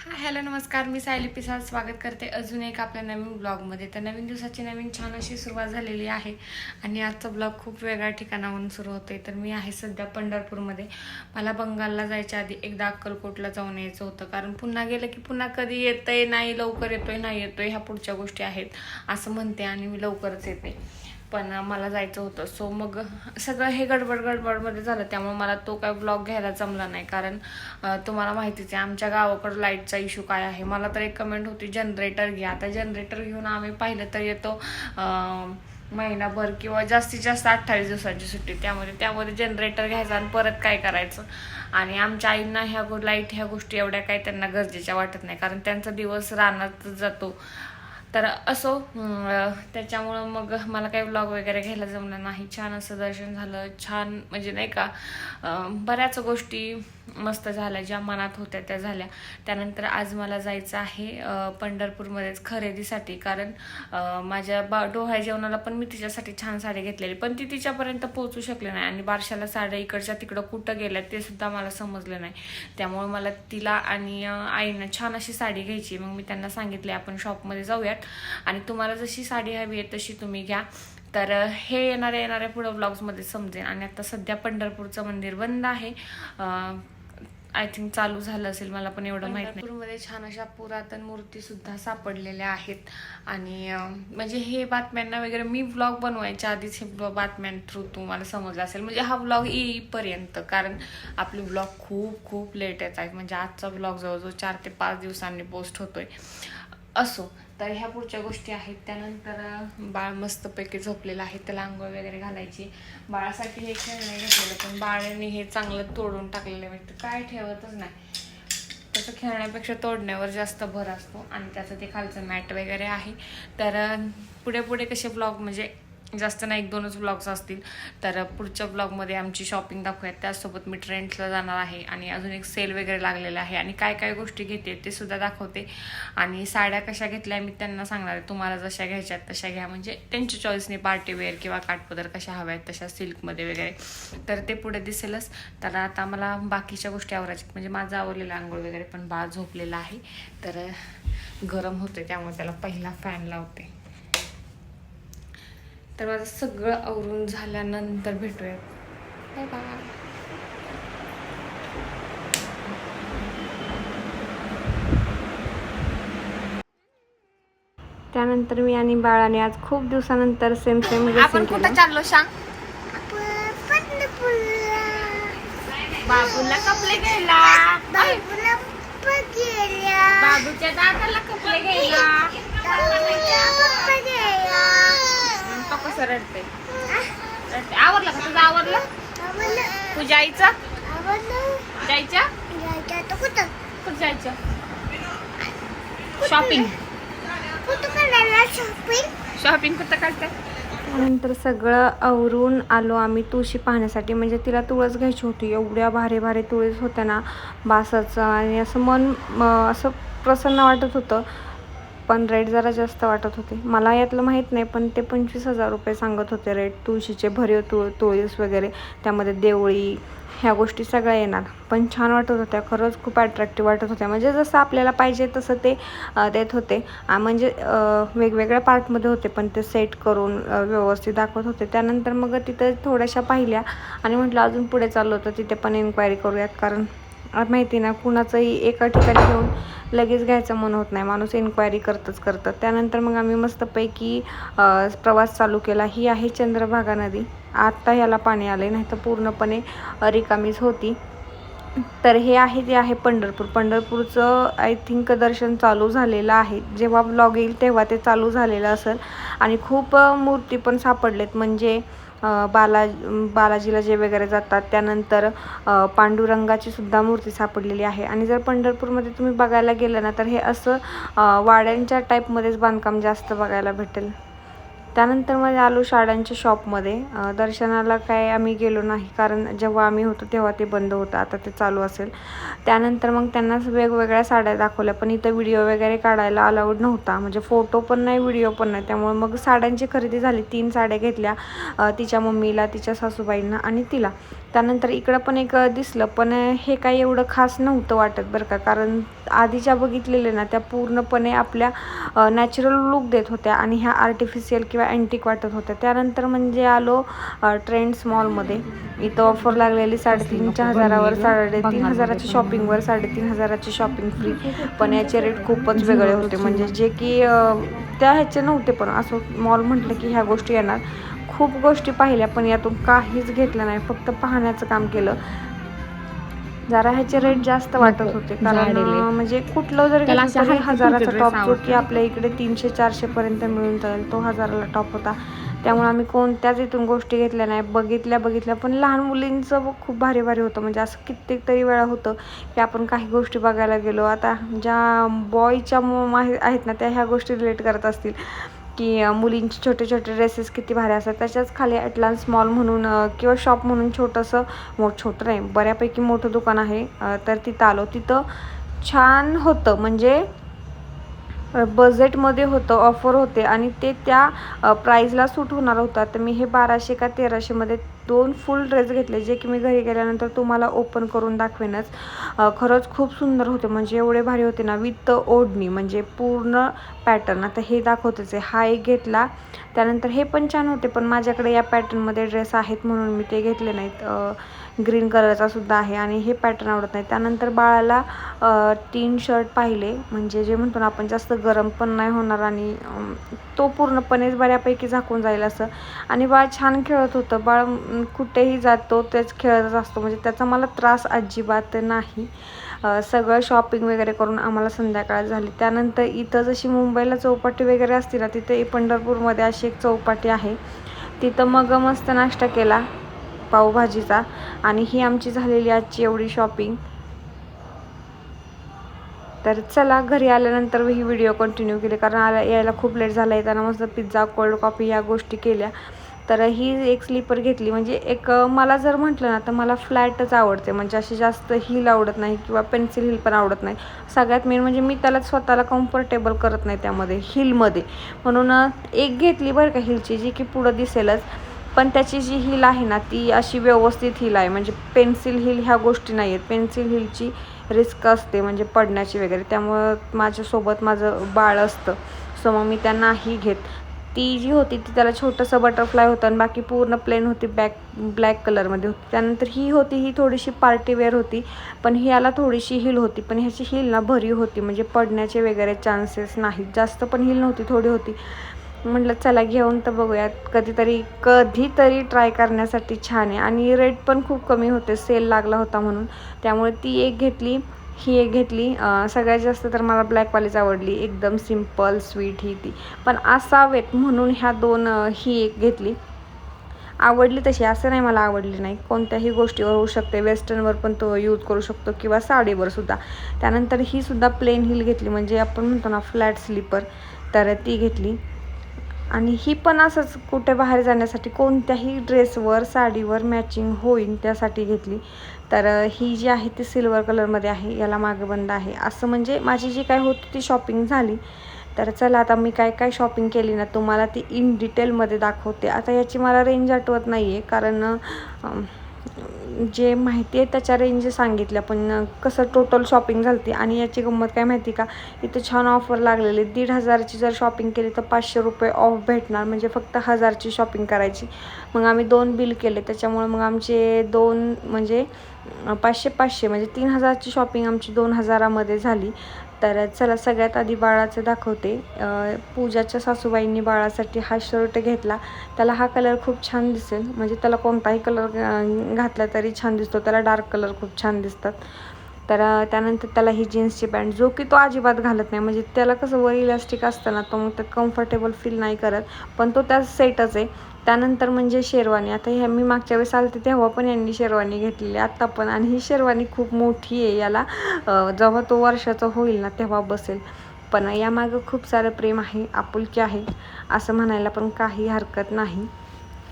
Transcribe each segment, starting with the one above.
हा हॅलो नमस्कार. मी सायली पिसाळ स्वागत करते अजून एक आपल्या नवीन ब्लॉगमध्ये. तर नवीन दिवसाची नवीन छान अशी सुरुवात झालेली आहे आणि आजचा ब्लॉग खूप वेगळ्या ठिकाणाहून सुरू होते तर मी आहे सध्या पंढरपूरमध्ये. मला बंगालला जायच्या आधी एकदा अक्कलकोटला जाऊन यायचं होतं. कारण पुन्हा गेलं की पुन्हा कधी येतंय नाही लवकर येतोय नाही येतोय ह्या पुढच्या गोष्टी आहेत असं म्हणते आणि मी लवकरच येते. पण मला जायचं होतं. सो मग सगळं हे गडबड गडबडमध्ये झालं. त्यामुळे मला तो काय ब्लॉग घ्यायला जमला नाही. कारण तुम्हाला माहितीच आहे आमच्या गावाकडं लाईटचा इश्यू काय आहे? मला तर एक कमेंट होती जनरेटर घ्या आता जनरेटर घेऊन आम्ही पाहिलं तर येतो महिनाभर किंवा जास्तीत जास्त अठ्ठावीस दिवसांची सुट्टी. त्यामध्ये त्यामध्ये जनरेटर घ्यायचा आणि परत काय करायचं? आणि आमच्या आईंना ह्या गो लाइट ह्या गोष्टी एवढ्या काही त्यांना गरजेच्या वाटत नाही. कारण त्यांचा दिवस रानात जातो. तर असो त्याच्यामुळं मग मला काही ब्लॉग वगैरे घ्यायला जमलं नाही. छान असं दर्शन झालं. छान म्हणजे नाही का बऱ्याच गोष्टी मस्त झाल्या ज्या मनात होत्या त्या झाल्या. त्यानंतर आज मला जायचं आहे पंढरपूरमध्येच खरेदीसाठी. कारण माझ्या बा डोहाळ जेवणाला पण मी तिच्यासाठी छान साडी घेतलेली. पण ती तिच्यापर्यंत पोहोचू शकले नाही आणि बारशाला साड्या इकडच्या तिकडं कुठं गेल्या ते सुद्धा मला समजलं नाही. त्यामुळे मला तिला आणि आईनं छान अशी साडी घ्यायची. मग मी त्यांना सांगितले आपण शॉपमध्ये जाऊयात. आणि तुम्हाला जशी साडी हवी आहे तशी तुम्ही घ्या. तर हे येणाऱ्या येणाऱ्या पुढं ब्लॉग्समध्ये समजेल आणि आता सध्या पंढरपूरचं मंदिर बंद आहे. आय थिंक चालू झालं असेल. मला पण एवढं माहीत नाही. पंढरपूरमध्ये छान अशा पुरातन मूर्ती सुद्धा सापडलेल्या आहेत. आणि म्हणजे हे बातम्यांना वगैरे मी ब्लॉग बनवायच्या आधीच हे बातम्यां थ्रू तुम्हाला समजलं असेल. म्हणजे हा ब्लॉग येईपर्यंत. कारण आपले ब्लॉग खूप खूप लेट येत आहेत. म्हणजे आजचा ब्लॉग जवळजवळ चार ते पाच दिवसांनी पोस्ट होतोय. असो. तर ह्या पुढच्या गोष्टी आहेत. त्यानंतर बाळ मस्तपैकी झोपलेलं आहे. त्याला आंघोळ वगैरे घालायची. बाळासाठी हे खेळणं घेतलेलं पण बाळाने हे चांगलं तोडून टाकलेलं वाटतं म्हणजे काय ठेवतच नाही. त्याचं खेळण्यापेक्षा तोडण्यावर जास्त भर असतो. आणि त्याचं ते खालचं मॅट वगैरे आहे. तर पुढे पुढे कसे ब्लॉग म्हणजे जास्त नाही एक दोनच ब्लॉग्स असतील. तर पुढच्या ब्लॉगमध्ये आमची शॉपिंग दाखवूयात. त्याचसोबत मी ट्रेंड्सला जाणार आहे आणि अजून एक सेल वगैरे लागलेला आहे आणि काय काय गोष्टी घेते ते सुद्धा दाखवते. आणि साड्या कशा घेतल्या मी त्यांना सांगणार आहे. तुम्हाला जशा घ्यायच्या आहेत तशा घ्या. म्हणजे त्यांच्या चॉईसने पार्टीवेअर किंवा काठपदर कशा हव्या आहेत तशा सिल्कमध्ये वगैरे. तर ते पुढे दिसेलच. तर आता मला बाकीच्या गोष्टी आवरायच्यात म्हणजे माझं आवरलेलं आंघोळ वगैरे पण बाळ झोपलेलं आहे. तर गरम होते त्यामुळे त्याला पहिला फॅन लावते. तर माझं सगळं आवरून झाल्यानंतर भेटूया बाय बाय. त्यानंतर मी आणि बाळाने आज खूप दिवसानंतर सेम सेम आपण कुठं चाललो सांग? बाबूला कपडे घ्यायला. बाबूच्या दादाला कपडे घ्यायला. कसं रडते रडते आवरलं का तुझं आवरलं? तू जायचं जायचं कुठं? जायचं? शॉपिंग शॉपिंग कुठं करते त्यानंतर सगळं आवरून आलो आम्ही तुळशी पाहण्यासाठी. म्हणजे तिला तुळस घ्यायची होती. एवढ्या भारी भारी तुळस होत्या ना बासाचं. आणि असं मन असं प्रसन्न वाटत होतं. पण रेट जरा जास्त वाटत होते. मला यातलं माहीत नाही पण ते पंचवीस हजार रुपये सांगत होते रेट तुळशीचे भरीव तुळ तुळस वगैरे त्यामध्ये देवळी ह्या गोष्टी सगळ्या येणार. पण छान वाटत होत्या खरंच खूप अट्रॅक्टिव्ह वाटत होत्या. म्हणजे जसं आपल्याला पाहिजे तसं ते देत होते. म्हणजे वेगवेगळ्या पार्टमध्ये होते पण ते सेट करून व्यवस्थित दाखवत होते. त्यानंतर मग तिथं थोड्याशा पाहिल्या आणि म्हटलं अजून पुढे चाललो होतं तिथे पण इन्क्वायरी करूयात. कारण माहिती ना कुणाचंही एका ठिकाणी घेऊन लगेच घ्यायचं मन होत नाही. माणूस इन्क्वायरी करतच करतं. त्यानंतर मग आम्ही मस्तपैकी प्रवास चालू केला. ही आहे चंद्रभागा नदी. आत्ता ह्याला पाणी आले नाही तर पूर्णपणे रिकामीच होती. तर हे आहे जे आहे पंढरपूर. पंढरपूरचं आय थिंक दर्शन चालू झालेलं आहे. जेव्हा ब्लॉग येईल तेव्हा ते चालू झालेलं असेल. आणि खूप मूर्ती पण सापडलेत. म्हणजे बाला बालाजीला जे वगैरे जातात त्यानंतर पांडुरंगाची सुद्धा मूर्ती सापडलेली आहे. आणि जर पंढरपूरमध्ये तुम्ही बघायला गेलं ना तर हे असं वाड्यांच्या टाईपमध्येच बांधकाम जास्त बघायला भेटेल. त्यानंतर मग आलो साड्यांच्या शॉपमध्ये दर्शनाला काय आम्ही गेलो नाही. कारण जेव्हा आम्ही होतो तेव्हा ते बंद होतं. आता ते चालू असेल. त्यानंतर मग त्यांना वेगवेगळ्या साड्या दाखवल्या. पण इथं व्हिडिओ वगैरे काढायला अलाउड नव्हता. म्हणजे फोटो पण नाही व्हिडिओ पण नाही. त्यामुळे मग साड्यांची खरेदी झाली. तीन साड्या घेतल्या. तिच्या मम्मीला तिच्या सासूबाईंना आणि तिला. त्यानंतर इकडं पण एक दिसलं. पण हे काही एवढं खास नव्हतं वाटत बरं का. कारण आधीच्या बघितलेल्या ना त्या पूर्णपणे आपल्या नॅचरल लुक देत होत्या. आणि ह्या आर्टिफिशियल किंवा अँटिक वाटत होत्या. त्यानंतर म्हणजे आलो ट्रेंड्स मॉलमध्ये इथं ऑफर लागलेली साडेतीनच्या हजारावर साडेतीन हजाराच्या शॉपिंगवर साडेतीन हजाराची शॉपिंग फ्री पण याचे रेट खूपच वेगळे होते. म्हणजे जे की त्या ह्याचे नव्हते पण असं मॉल म्हटलं की ह्या गोष्टी येणार. खूप गोष्टी पाहिल्या पण यातून काहीच घेतलं नाही. फक्त पाहण्याचं काम केलं. जरा ह्याचे रेट जास्त वाटत होते कारण म्हणजे कुठलं जरी हजाराचा टॉप जो की. आपल्या इकडे तीनशे चारशे पर्यंत मिळून जाईल तो हजाराला टॉप होता. त्यामुळे आम्ही कोणत्याच इथून गोष्टी घेतल्या नाही. बघितल्या बघितल्या पण लहान मुलींचं खूप भारी भारी होतं. म्हणजे असं कित्येक तरी वेळा होतं की आपण काही गोष्टी बघायला गेलो. आता ज्या बॉयच्या आहेत ना त्या ह्या गोष्टी रिलेट करत असतील. की मुलींचे छोटे छोटे ड्रेसेस किती भारी असतात. त्याच्याच खाली ॲटलान्स मॉल म्हणून किंवा शॉप म्हणून छोटंसं मो छोटं नाही बऱ्यापैकी मोठं दुकान आहे. तर तिथं आलो. तिथं छान होतं. म्हणजे बजेटमध्ये होतं ऑफर होते. आणि ते त्या प्राईजला सूट होणार होता. तर मी हे बाराशे का तेराशेमध्ये दोन फुल ड्रेस घेतले जे की मी घरी गेल्यानंतर तुम्हाला ओपन करून दाखवेनच. खरंच खूप सुंदर होते. म्हणजे एवढे भारी होते ना विथ ओढणी म्हणजे पूर्ण पॅटर्न आता हे दाखवतेच आहे. हा एक घेतला. त्यानंतर हे पण छान होते पण माझ्याकडे या पॅटर्नमध्ये ड्रेस आहेत म्हणून मी ते घेतले नाहीत. ग्रीन कलरचा सुद्धा आहे आणि हे पॅटर्न आवडत नाही. त्यानंतर बाळाला तीन शर्ट पाहिले. म्हणजे जे म्हणतो ना आपण जास्त गरम पण नाही होणार आणि तो पूर्णपणेच बऱ्यापैकी झाकून जाईल असं. आणि बाळ छान खेळत होतं. बाळ कुठेही जातो तेच खेळतच असतो. म्हणजे त्याचा मला त्रास अजिबात नाही. सगळं शॉपिंग वगैरे करून आम्हाला संध्याकाळ झाली. त्यानंतर इथं जशी मुंबईला चौपाटी वगैरे असते ना तिथे पंढरपूरमध्ये अशी एक चौपाटी आहे. तिथं मग मस्त नाश्ता केला पावभाजीचा. आणि ही आमची झालेली आजची एवढी शॉपिंग तर चला घरी आल्यानंतर ही व्हिडिओ कंटिन्यू केली. कारण आला यायला खूप लेट झाला येताना मस्त पिझ्झा कोल्ड कॉफी या गोष्टी केल्या. तर ही एक स्लीपर घेतली. म्हणजे एक मला जर म्हटलं ना तर मला फ्लॅटच आवडते. म्हणजे अशी जास्त हिल आवडत नाही किंवा पेन्सिल हिल पण आवडत नाही. सगळ्यात मेन म्हणजे मी त्याला स्वतःला कम्फर्टेबल करत नाही त्यामध्ये हिलमध्ये म्हणून एक घेतली बरं का हिलची जी की पुढं दिसेलच. पण त्याची जी हिल आहे ना ती अशी व्यवस्थित हिल आहे. म्हणजे पेन्सिल हिल ह्या गोष्टी नाही आहेत पेन्सिल हिलची रिस्क असते म्हणजे पडण्याची वगैरे. त्यामुळं माझ्यासोबत माझं बाळ असतं. सो मग मी त्या नाही घेत. ती जी होती ती त्याला छोटंसं बटरफ्लाय होतं आणि बाकी पूर्ण प्लेन होती बॅक ब्लॅक कलरमध्ये होती. त्यानंतर ही होती ही थोडीशी पार्टीवेअर होती पण ही याला थोडीशी हिल होती. पण ह्याची हिल ना भरी होती म्हणजे पडण्याचे वगैरे चान्सेस नाहीत. जास्त पण हिल नव्हती थोडी होती. म्हटलं चला घेऊन तर बघूयात. कधीतरी कधीतरी ट्राय करण्यासाठी छान आहे. आणि रेट पण खूप कमी होते सेल लागला होता म्हणून. त्यामुळे ती एक घेतली. ही एक घेतली. सगळ्यात जास्त तर मला ब्लॅकवालीच आवडली. एकदम सिंपल स्वीट ही ती. पण असावेत म्हणून ह्या दोन ही एक घेतली. आवडली तशी असं नाही मला आवडली नाही. कोणत्याही गोष्टीवर होऊ शकते. वेस्टर्नवर पण तो यूज करू शकतो किंवा साडीवर सुद्धा. त्यानंतर ही सुद्धा प्लेन हिल घेतली. म्हणजे आपण म्हणतो ना फ्लॅट स्लीपर तर ती घेतली. आणि ही पण असंच कुठे बाहेर जाण्यासाठी कोणत्याही ड्रेसवर साडीवर मॅचिंग होईल त्यासाठी घेतली. तर ही जी आहे ती सिल्वर कलरमध्ये आहे याला मागे बंद आहे. असं म्हणजे माझी जी काय होती ती शॉपिंग झाली. तर चला आता मी काय काय शॉपिंग केली ना तुम्हाला ती इन डिटेलमध्ये दाखवते. आता याची मला रेंज आठवत नाही आहे कारण जे माहिती आहे त्याच्या रेंज सांगितल्या पण कसं टोटल शॉपिंग झाली आणि याची गंमत काय माहिती का? इथं छान ऑफर लागलेली. दीड हजारची जर शॉपिंग केली तर पाचशे रुपये ऑफ भेटणार म्हणजे फक्त हजारची शॉपिंग करायची. मग आम्ही दोन बिल केले त्याच्यामुळे मग आमचे दोन म्हणजे पाचशे पाचशे म्हणजे तीन हजारची शॉपिंग आमची दोन हजारामध्ये झाली. तर चला सगळ्यात आधी बाळाचं दाखवते. पूजाच्या सासूबाईंनी बाळासाठी हा शर्ट घेतला. त्याला हा कलर खूप छान दिसेल. म्हणजे त्याला कोणताही कलर घातला तरी छान दिसतो. त्याला डार्क कलर खूप छान दिसतात. तर त्यानंतर त्याला ही जीन्सची पॅन्ट जो की तो अजिबात घालत नाही. म्हणजे त्याला कसं वर इलास्टिक असतं ना तो मग ते कम्फर्टेबल फील नाही करत. पण तो त्या सेटच आहे. त्यानंतर म्हणजे शेरवानी. आता ह्या मी मागच्या वेळेस आलते तेव्हा पण यांनी शेरवानी घेतलेली. आत्ता पण आणि ही शेरवानी खूप मोठी आहे. याला जेव्हा तो वर्षाचा होईल ना तेव्हा बसेल. पण यामागं खूप सारं प्रेम आहे आपुलकी आहे असं म्हणायला पण काही हरकत नाही.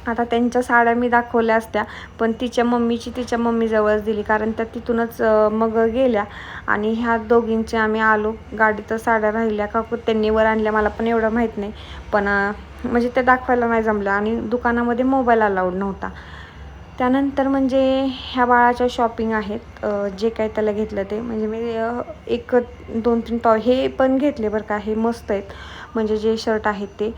आता त्यांच्या साड्या मी दाखवल्या असत्या पण तिच्या मम्मीची तिच्या मम्मीजवळच दिली कारण त्या तिथूनच मग गेल्या. आणि ह्या दोघींचे आम्ही आलो. गाडीत साड्या राहिल्या का त्यांनी वर आणल्या मला पण एवढं माहीत नाही. पण म्हणजे ते दाखवायला नाही जमलं आणि दुकानामध्ये मोबाईल अलाउड नव्हता. त्यानंतर म्हणजे ह्या बाळाच्या शॉपिंग आहेत. जे काय त्याला घेतलं ते. म्हणजे मी एक दोन तीन टॉय हे पण घेतले बरं का. हे मस्त आहेत. म्हणजे जे शर्ट आहेत ते.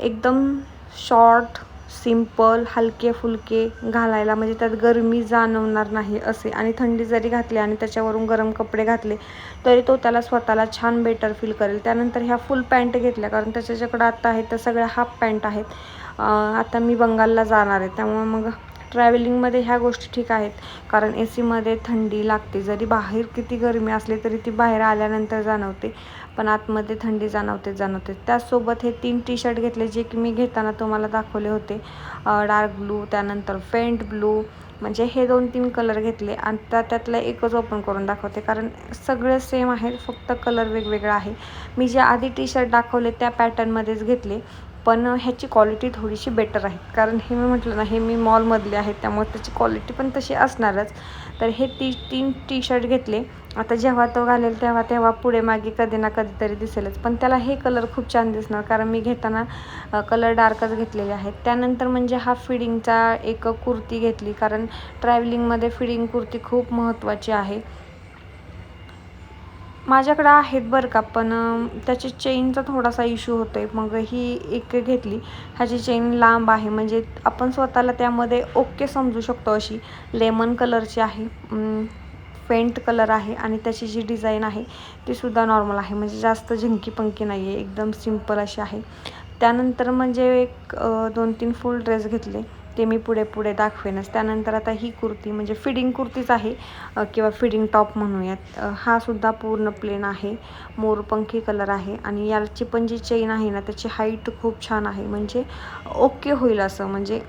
एकदम शॉर्ट सिंपल हलके फुलके घालायला म्हणजे त्यात गरमी जाणवणार नाही असे. आणि थंडी जरी घातली आणि त्याच्यावरून गरम कपडे घातले तरी तो त्याला स्वतःला छान बेटर फील करेल. त्यानंतर ह्या फुल पॅन्ट घेतल्या कारण त्याच्याकडं आत्ता आहेत त्या सगळ्या हाफ पॅन्ट आहेत. आता मी बंगालला जाणार आहे त्यामुळे मग ट्रॅव्हलिंगमध्ये ह्या गोष्टी ठीक आहेत. कारण ए सीमध्ये थंडी लागते. जरी बाहेर किती गरमी असली तरी ती बाहेर आल्यानंतर जाणवते. पण आतमध्ये थंडी जाणवते जाणवते. त्याचसोबत हे तीन टी शर्ट घेतले जे की मी घेताना तुम्हाला दाखवले होते. डार्क ब्लू त्यानंतर फेंट ब्लू म्हणजे हे दोन तीन कलर घेतले. आणि त्या त्यातलं एकच ओपन करून दाखवते. कारण सगळे सेम आहेत फक्त कलर वेगवेगळा आहे. मी जे आधी टी शर्ट दाखवले त्या पॅटर्नमध्येच घेतले. पण ह्याची क्वालिटी थोडीशी बेटर आहे. कारण हे मी म्हटलं ना हे मी मॉलमधले आहे त्यामुळे त्याची क्वालिटी पण तशी असणारच. तर हे ती तीन टी शर्ट घेतले. आता जेव्हा तो घालेल तेव्हा तेव्हा पुढे मागे कधी ना कधीतरी दिसेलच. पण त्याला हे कलर खूप छान दिसणार कारण मी घेताना कलर डार्कच घेतलेले आहेत. त्यानंतर म्हणजे हा फिडिंगचा एक कुर्ती घेतली कारण ट्रॅव्हलिंगमध्ये फिडिंग कुर्ती खूप महत्त्वाची आहे. माझ्याकडं आहेत बरं का पण त्याची चेनचा थोडासा इश्यू होतो आहे मग ही एक घेतली. ह्याची चेन लांब आहे. म्हणजे आपण स्वतःला त्यामध्ये ओके समजू शकतो अशी. लेमन कलरची आहे. फेंट कलर आहे आणि त्याची जी डिझाईन आहे ती सुद्धा नॉर्मल आहे. म्हणजे जास्त झंकी पंकी नाही आहे एकदम सिंपल अशी आहे. त्यानंतर म्हणजे एक दोन तीन फुल ड्रेस घेतले. ते मी पुढे पुढे दाखवेनच. त्यानंतर आता ही कुर्ती म्हणजे फिडिंग कुर्तीच आहे किंवा फिडिंग टॉप म्हणूयात. हा सुद्धा पूर्ण प्लेन आहे. मोरपंखी कलर आहे आणि याची पण जी चेन आहे ना त्याची हाईट खूप छान आहे. म्हणजे ओके होईल असं. म्हणजे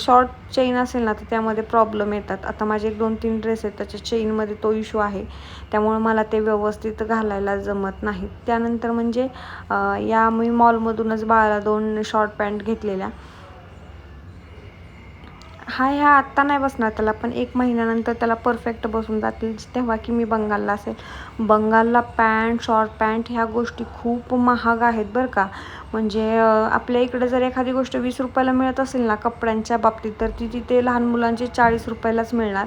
शॉर्ट चेन असेल ना तर त्यामध्ये प्रॉब्लेम येतात. आता माझे एक दोन तीन ड्रेस आहेत त्याच्या चेनमध्ये तो इश्यू आहे. त्यामुळे मला ते व्यवस्थित घालायला जमत नाही त्यानंतर म्हणजे या मी मॉलमधूनच बाळाला दोन शॉर्ट पॅन्ट घेतलेल्या. हा ह्या आत्ता नाही बसणार त्याला पण एक महिन्यानंतर त्याला परफेक्ट बसून जातील. तेव्हा की मी बंगालला असेल. बंगालला पॅन्ट शॉर्ट पॅन्ट ह्या गोष्टी खूप महाग आहेत बरं का. म्हणजे आपल्या इकडे जर एखादी गोष्ट वीस रुपयाला मिळत असेल ना कपड्यांच्या बाबतीत तर ती तिथे लहान मुलांची चाळीस रुपयालाच मिळणार.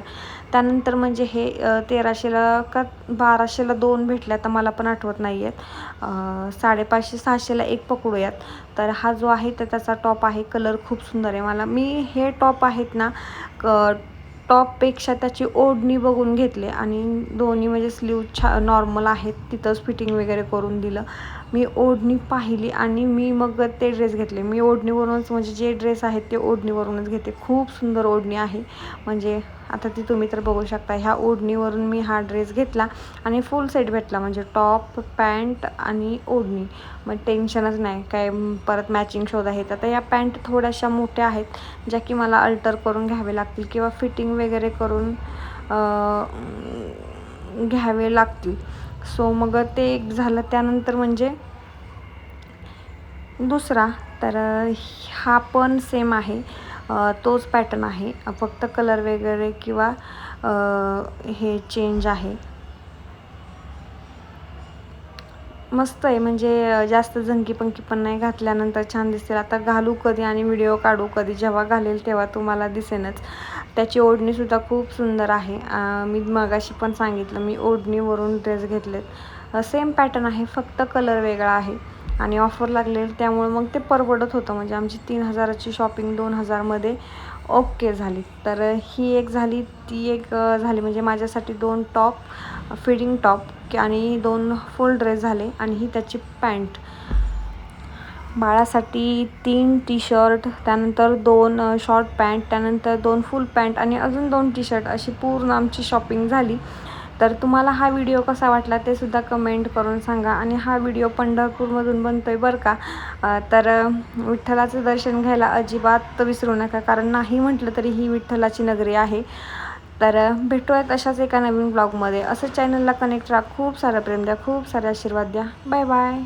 त्यानंतर म्हणजे हे तेराशेला का बाराशेला दोन भेटल्या तर मला पण आठवत नाही आहेत साडेपाचशे सहाशेला एक पकडूयात. तर हा जो आहे तर त्याचा टॉप आहे. कलर खूप सुंदर आहे. मला मी हे टॉप आहेत ना क टॉपपेक्षा त्याची ओढणी बघून घेतले आणि दोन्ही म्हणजे स्लीव छा नॉर्मल आहेत. तिथंच फिटिंग वगैरे करून दिलं. मी ओढणी पाहिली आणि मी मग ते ड्रेस घेतले. मी ओढणीवरूनच म्हणजे जे ड्रेस आहेत ते ओढणीवरूनच घेते. खूप सुंदर ओढणी आहे. म्हणजे आता ती तुम्ही तर बघू शकता ह्या ओढणीवरून मी हा ड्रेस घेतला आणि फुल सेट भेटला म्हणजे टॉप पॅन्ट आणि ओढणी. मग टेन्शनच नाही काय परत मॅचिंग शोध आहेत आता या पॅन्ट थोड्याशा मोठ्या आहेत ज्या की मला अल्टर करून घ्यावे लागतील किंवा फिटिंग वगैरे करून घ्यावे लागतील. सो मग ते एक झालं त्यानंतर म्हणजे दुसरा तर हा पण सेम आहे. तोच पॅटर्न आहे. फक्त कलर वगैरे किंवा हे चेंज आहे. मस्त आहे. म्हणजे जास्त झंकी पंकी पण नाही घातल्यानंतर छान दिसेल. आता घालू कधी आणि व्हिडिओ काढू कधी. जेव्हा घालेल तेव्हा तुम्हाला दिसेनच. त्याची ओढणीसुद्धा खूप सुंदर आहे. मी मगाशी पण सांगितलं मी ओढणीवरून ड्रेस घेतलेत. सेम पॅटर्न आहे. फक्त कलर वेगळा आहे. आणि ऑफर लागलेली त्यामुळे मग ते परवडत होतं. म्हणजे आमची तीन हजाराची शॉपिंग दोन हजारमध्ये ओके झाली. तर ही एक झाली ती एक झाली. म्हणजे माझ्यासाठी दोन टॉप फिडिंग टॉप आणि दोन फुल ड्रेस झाले आणि ही त्याची पॅन्ट बाळासाठी तीन टी शर्ट त्यानंतर दोन शॉर्ट पॅन्ट त्यानंतर दोन फुल पॅन्ट आणि अजून दोन टी शर्ट अशी पूर्ण आमची शॉपिंग झाली. तर तुम्हाला हा व्हिडिओ कसा वाटला ते सुद्धा कमेंट करून सांगा. आणि हा व्हिडिओ पंढरपूरमधून बनतो आहे बरं का. तर विठ्ठलाचं दर्शन घ्यायला अजिबात विसरू नका. कारण नाही म्हटलं तरी ही विठ्ठलाची नगरी आहे. तर भेटूयात अशाच एका नवीन ब्लॉगमध्ये असं चॅनलला कनेक्ट राहा. खूप सारं प्रेम द्या. खूप सारे आशीर्वाद द्या. Bye bye